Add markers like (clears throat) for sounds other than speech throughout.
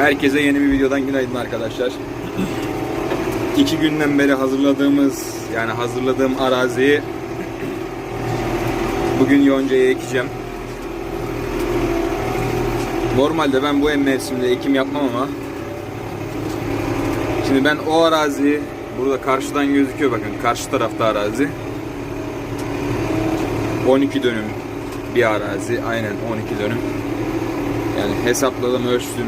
Herkese yeni bir videodan günaydın arkadaşlar. İki günden beri hazırladığımız yani hazırladığım araziyi bugün yoncaya ekeceğim. Normalde ben bu mevsimde ekim yapmam ama şimdi ben o araziyi burada karşıdan gözüküyor bakın karşı tarafta arazi 12 dönüm bir arazi aynen 12 dönüm yani hesapladım ölçtüm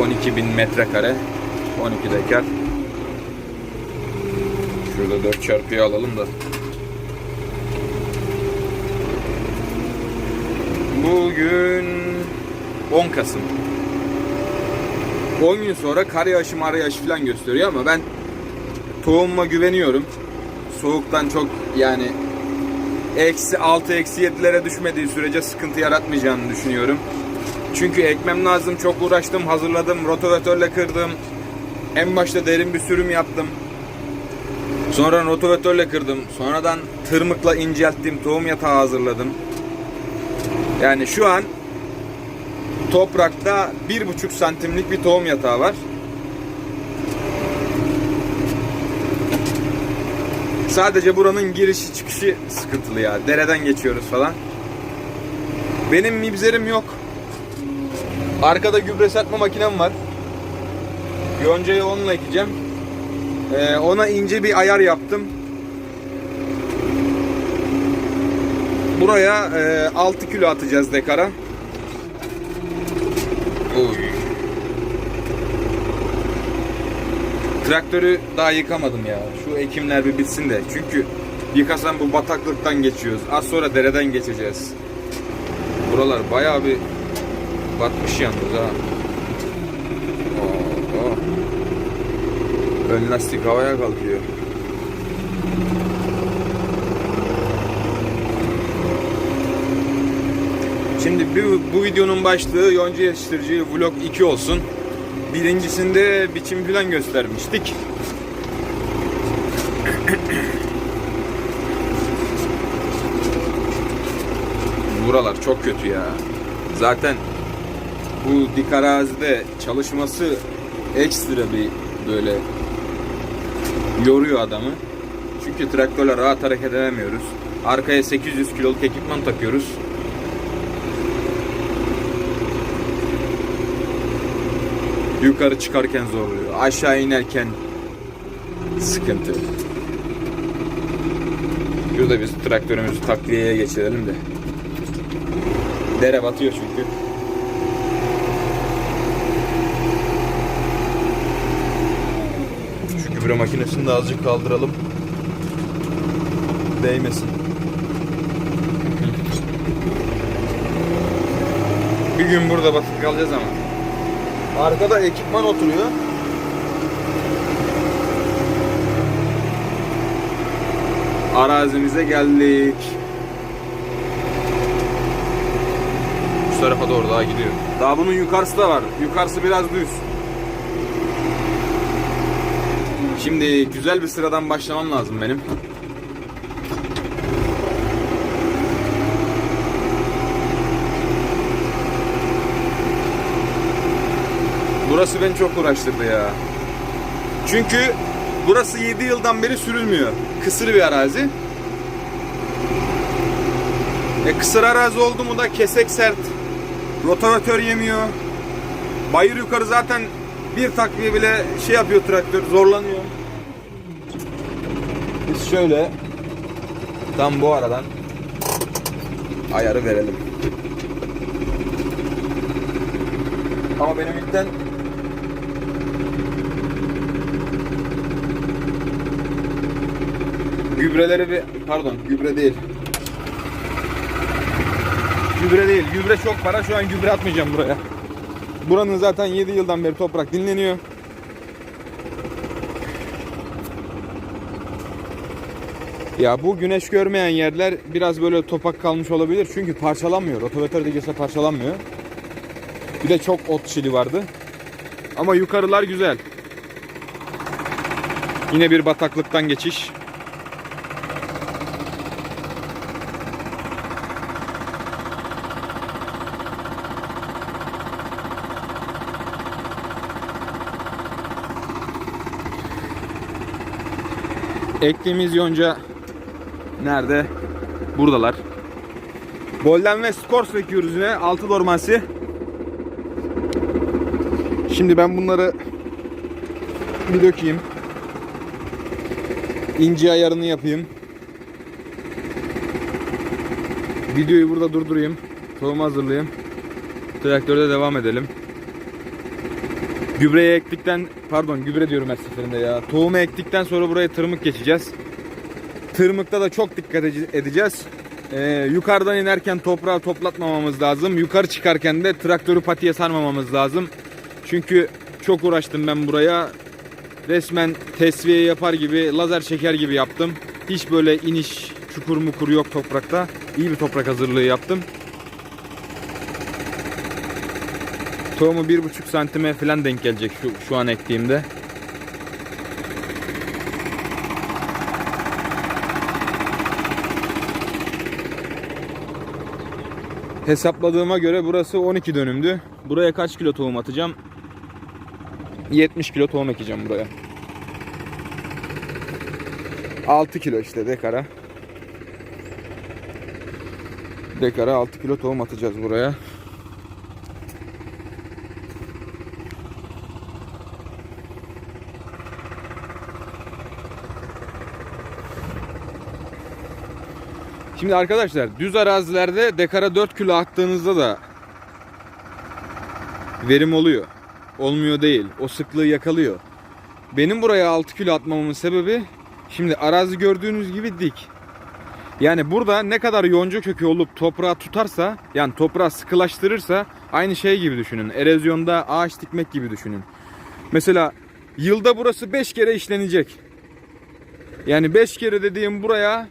12 bin metrekare. 12 dekar Şurada 4 çarpıya alalım da. Bugün 10 Kasım. 10 gün sonra kar yağışı mar yağışı falan gösteriyor ama ben tohumuma güveniyorum. Soğuktan çok yani eksi 6 eksi 7'lere düşmediği sürece sıkıntı yaratmayacağını düşünüyorum. Çünkü ekmem lazım. Çok uğraştım, hazırladım, rotovatörle kırdım. En başta derin bir sürüm yaptım. Sonra rotovatörle kırdım. Sonradan tırmıkla incelttim, tohum yatağı hazırladım. Yani şu an toprakta bir buçuk santimlik bir tohum yatağı var. Sadece buranın girişi çıkışı sıkıntılı ya. Dereden geçiyoruz falan. Benim mibzerim yok. Arkada gübre satma makinem var. Yoncayı onunla ekeceğim. Ee, ona ince bir ayar yaptım. Buraya e, 6 kilo atacağız dekara. Oy. Traktörü daha yıkamadım ya. Şu ekimler bir bitsin de. Çünkü yıkasam bu bataklıktan geçiyoruz. Az sonra dereden geçeceğiz. Buralar bayağı bir batmış yalnız ha. Oo. Ön lastik havaya kalkıyor. Şimdi bu, bu videonun başlığı yonca yetiştirici vlog 2 olsun. Birincisinde biçim falan göstermiştik. Buralar çok kötü ya. Zaten bu dik arazide çalışması ekstra bir böyle yoruyor adamı. Çünkü traktörle rahat hareket edemiyoruz. Arkaya 800 kiloluk ekipman takıyoruz. Yukarı çıkarken zorluyor. Aşağı inerken sıkıntı. Şurada biz traktörümüzü takliyeye geçirelim de. Dere batıyor çünkü. Gübre makinesini de azıcık kaldıralım. Değmesin. Bir gün burada batıp kalacağız ama. Arkada ekipman oturuyor. Arazimize geldik. Şu tarafa doğru daha gidiyor. Daha bunun yukarısı da var. Yukarısı biraz düz. Şimdi güzel bir sıradan başlamam lazım benim. Burası beni çok uğraştırdı ya. Çünkü burası 7 yıldan beri sürülmüyor. Kısır bir arazi. E kısır arazi oldu mu da kesek sert. Rotavatör yemiyor. Bayır yukarı zaten bir takviye bile şey yapıyor traktör zorlanıyor. Biz şöyle tam bu aradan ayarı verelim. Ama benim ilkten gübreleri bir pardon gübre değil. Gübre değil. Gübre çok para. Şu an gübre atmayacağım buraya. Buranın zaten 7 yıldan beri toprak dinleniyor. Ya bu güneş görmeyen yerler biraz böyle topak kalmış olabilir. Çünkü parçalanmıyor. Rotovatör degese parçalanmıyor. Bir de çok ot çili vardı. Ama yukarılar güzel. Yine bir bataklıktan geçiş. Ektiğimiz yonca nerede? Buradalar. Golden ve Skors ekiyoruz yine. Altı dormansi. Şimdi ben bunları bir dökeyim. İnce ayarını yapayım. Videoyu burada durdurayım. Tohum hazırlayayım. Traktörde devam edelim. Gübreye ektikten pardon gübre diyorum her seferinde ya. Tohumu ektikten sonra buraya tırmık geçeceğiz. Tırmıkta da çok dikkat ede- edeceğiz. Ee, yukarıdan inerken toprağı toplatmamamız lazım. Yukarı çıkarken de traktörü patiye sarmamamız lazım. Çünkü çok uğraştım ben buraya. Resmen tesviye yapar gibi, lazer çeker gibi yaptım. Hiç böyle iniş, çukur mukur yok toprakta. İyi bir toprak hazırlığı yaptım. Tohumu bir buçuk santime falan denk gelecek şu, şu an ektiğimde. Hesapladığıma göre burası 12 dönümdü. Buraya kaç kilo tohum atacağım? 70 kilo tohum ekeceğim buraya. 6 kilo işte dekara. Dekara 6 kilo tohum atacağız buraya. Şimdi arkadaşlar düz arazilerde dekara 4 kilo attığınızda da verim oluyor. Olmuyor değil. O sıklığı yakalıyor. Benim buraya 6 kilo atmamın sebebi şimdi arazi gördüğünüz gibi dik. Yani burada ne kadar yonca kökü olup toprağı tutarsa yani toprağı sıkılaştırırsa aynı şey gibi düşünün. Erozyonda ağaç dikmek gibi düşünün. Mesela yılda burası 5 kere işlenecek. Yani 5 kere dediğim buraya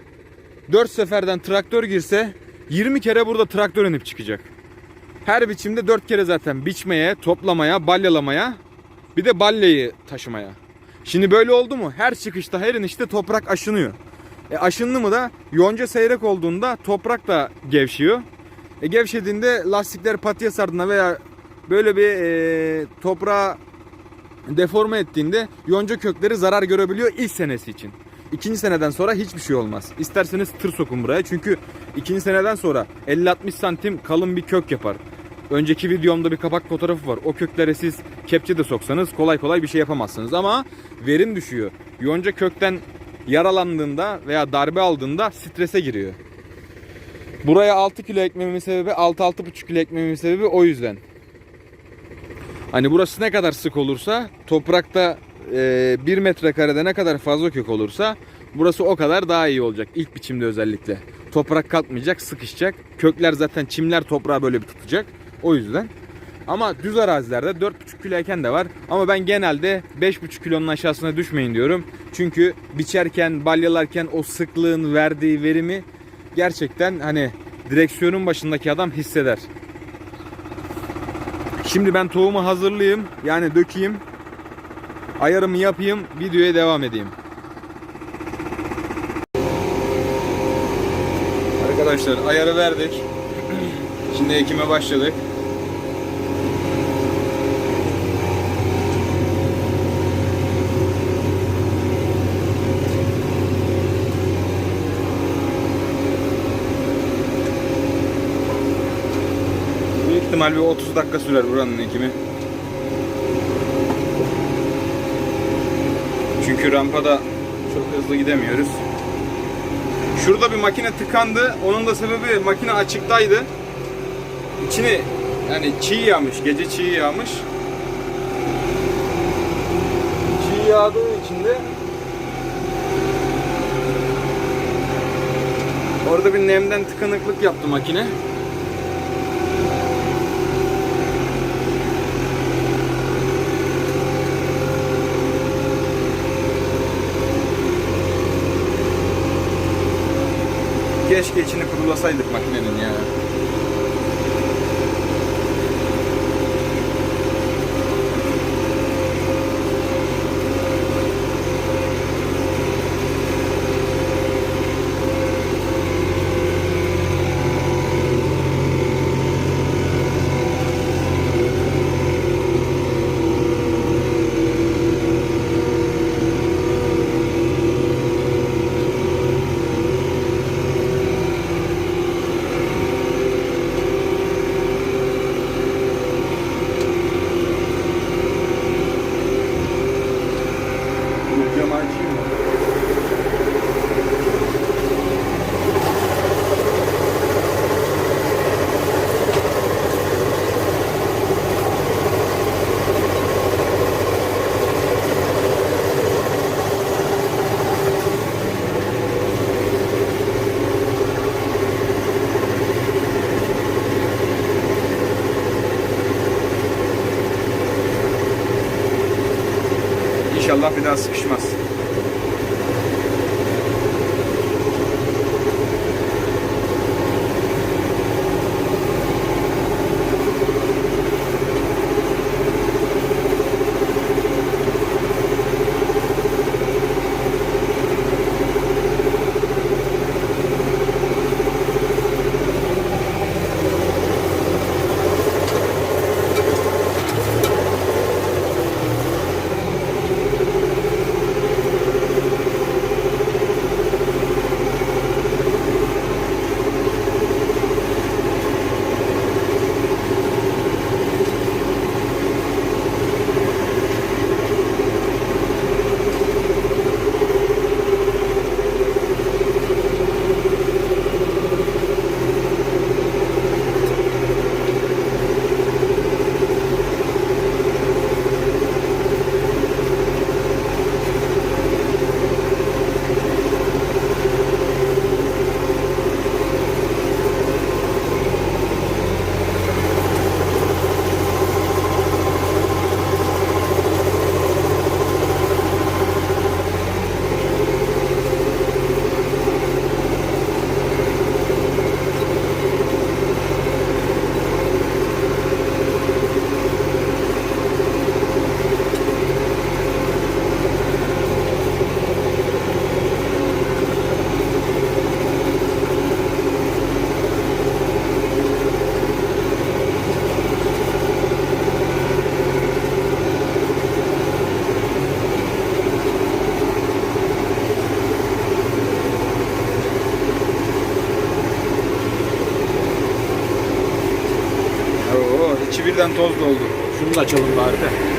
4 seferden traktör girse 20 kere burada traktör inip çıkacak. Her biçimde 4 kere zaten biçmeye, toplamaya, balyalamaya bir de balyayı taşımaya. Şimdi böyle oldu mu? Her çıkışta, her inişte toprak aşınıyor. E aşındı mı da yonca seyrek olduğunda toprak da gevşiyor. E gevşediğinde lastikler patiye sardığında veya böyle bir e, toprağı deforme ettiğinde yonca kökleri zarar görebiliyor ilk senesi için. İkinci seneden sonra hiçbir şey olmaz. İsterseniz tır sokun buraya. Çünkü ikinci seneden sonra 50-60 santim kalın bir kök yapar. Önceki videomda bir kapak fotoğrafı var. O köklere siz kepçe de soksanız kolay kolay bir şey yapamazsınız. Ama verim düşüyor. Yonca kökten yaralandığında veya darbe aldığında strese giriyor. Buraya 6 kilo ekmemin sebebi 6-6,5 kilo ekmemin sebebi o yüzden. Hani burası ne kadar sık olursa toprakta e, 1 metrekarede ne kadar fazla kök olursa burası o kadar daha iyi olacak. İlk biçimde özellikle. Toprak kalkmayacak, sıkışacak. Kökler zaten çimler toprağı böyle bir tutacak. O yüzden. Ama düz arazilerde 4,5 kilo eken de var. Ama ben genelde 5,5 kilonun aşağısına düşmeyin diyorum. Çünkü biçerken, balyalarken o sıklığın verdiği verimi gerçekten hani direksiyonun başındaki adam hisseder. Şimdi ben tohumu hazırlayayım. Yani dökeyim. Ayarımı yapayım. Videoya devam edeyim. Arkadaşlar ayarı verdik. (clears throat) Şimdi ekime başladık. Büyük ihtimal bir 30 dakika sürer buranın ekimi. Çünkü rampada çok hızlı gidemiyoruz. Şurada bir makine tıkandı. Onun da sebebi makine açıktaydı. İçini yani çiğ yağmış. Gece çiğ yağmış. Çiğ yağdığı için de orada bir nemden tıkanıklık yaptı makine. Keşke içini kurulasaydık makinenin ya. Yabancıyım. İnşallah bir daha sıkışmaz. Birden toz doldu. Şunu da açalım bari de.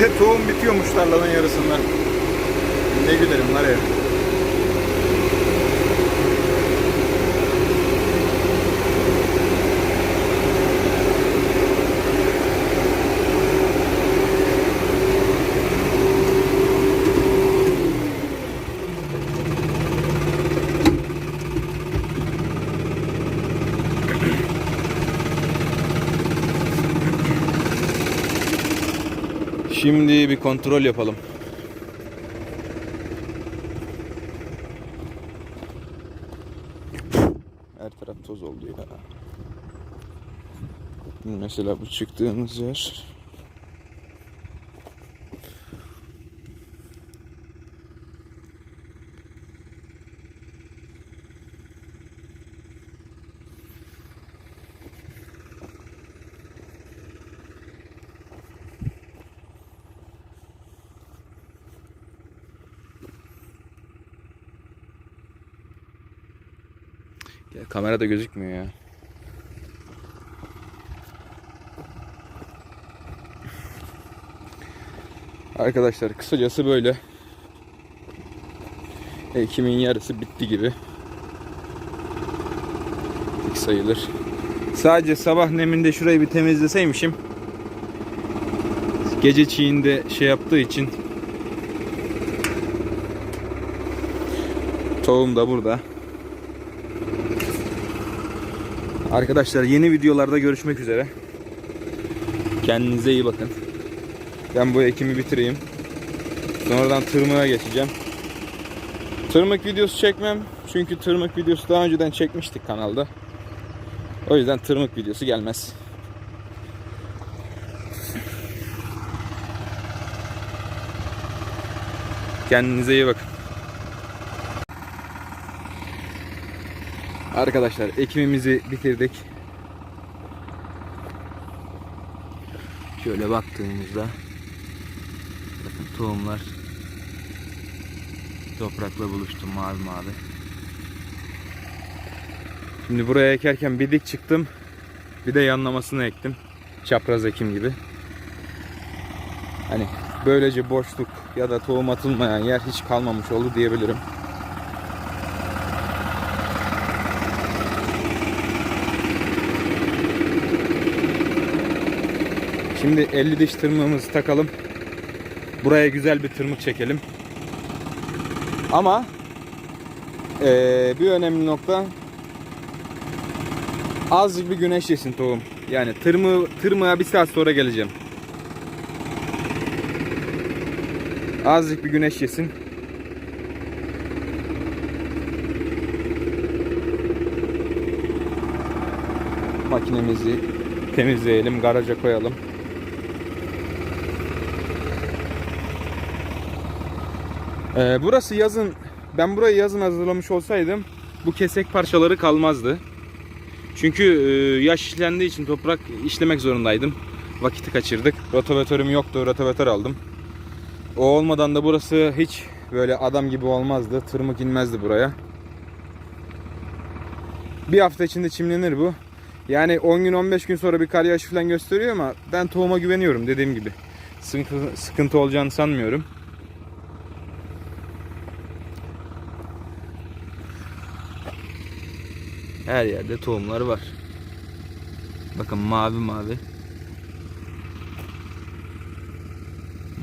Bir de tohum bitiyormuş tarlanın yarısında. Ne gülerim var ya. Şimdi bir kontrol yapalım. Her taraf toz oldu ya. Mesela bu çıktığımız yer. Kamerada gözükmüyor ya. Arkadaşlar kısacası böyle. Ekimin yarısı bitti gibi. Dik sayılır. Sadece sabah neminde şurayı bir temizleseymişim. Gece çiğinde şey yaptığı için Tohum da burada. Arkadaşlar yeni videolarda görüşmek üzere. Kendinize iyi bakın. Ben bu ekimi bitireyim. Sonradan tırmığa geçeceğim. Tırmık videosu çekmem. Çünkü tırmık videosu daha önceden çekmiştik kanalda. O yüzden tırmık videosu gelmez. Kendinize iyi bakın. Arkadaşlar ekimimizi bitirdik. Şöyle baktığımızda bakın tohumlar toprakla buluştu mavi mavi. Şimdi buraya ekerken bir dik çıktım. Bir de yanlamasını ektim. Çapraz ekim gibi. Hani böylece boşluk ya da tohum atılmayan yer hiç kalmamış oldu diyebilirim. Şimdi 50 diş tırmığımızı takalım. Buraya güzel bir tırmık çekelim. Ama eee, bir önemli nokta azıcık bir güneş yesin tohum. Yani tırmığı, tırmığa bir saat sonra geleceğim. Azıcık bir güneş yesin. Makinemizi temizleyelim, garaja koyalım. Ee, burası yazın, ben burayı yazın hazırlamış olsaydım bu kesek parçaları kalmazdı. Çünkü e, yaş işlendiği için toprak işlemek zorundaydım. Vakiti kaçırdık. Rotovatörüm yoktu, rotovatör aldım. O olmadan da burası hiç böyle adam gibi olmazdı. Tırmık inmezdi buraya. Bir hafta içinde çimlenir bu. Yani 10 gün 15 gün sonra bir kar yağışı falan gösteriyor ama ben tohuma güveniyorum dediğim gibi. Sıkıntı, sıkıntı olacağını sanmıyorum. Her yerde tohumlar var. Bakın mavi mavi.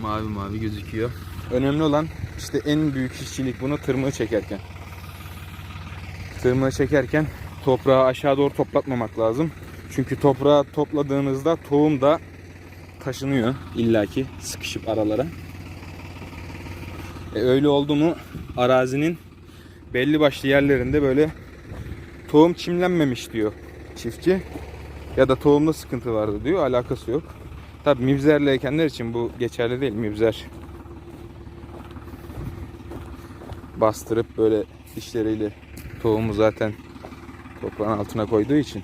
Mavi mavi gözüküyor. Önemli olan işte en büyük işçilik bunu tırmığı çekerken. Tırmığı çekerken toprağı aşağı doğru toplatmamak lazım. Çünkü toprağı topladığınızda tohum da taşınıyor illaki sıkışıp aralara. E öyle oldu mu arazinin belli başlı yerlerinde böyle tohum çimlenmemiş diyor çiftçi. Ya da tohumda sıkıntı vardı diyor. Alakası yok. Tabi mibzerle ekenler için bu geçerli değil. Mibzer bastırıp böyle dişleriyle tohumu zaten toprağın altına koyduğu için.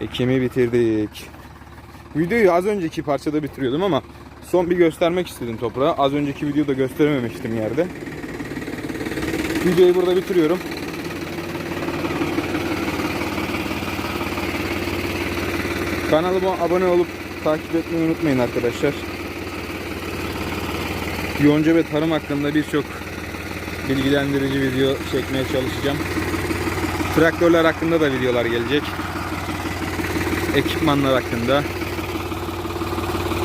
Ekimi bitirdik. Videoyu az önceki parçada bitiriyordum ama son bir göstermek istedim toprağı. Az önceki videoda gösterememiştim yerde. Videoyu burada bitiriyorum. Kanalıma abone olup takip etmeyi unutmayın arkadaşlar. Yonca ve tarım hakkında birçok bilgilendirici video çekmeye çalışacağım. Traktörler hakkında da videolar gelecek. Ekipmanlar hakkında.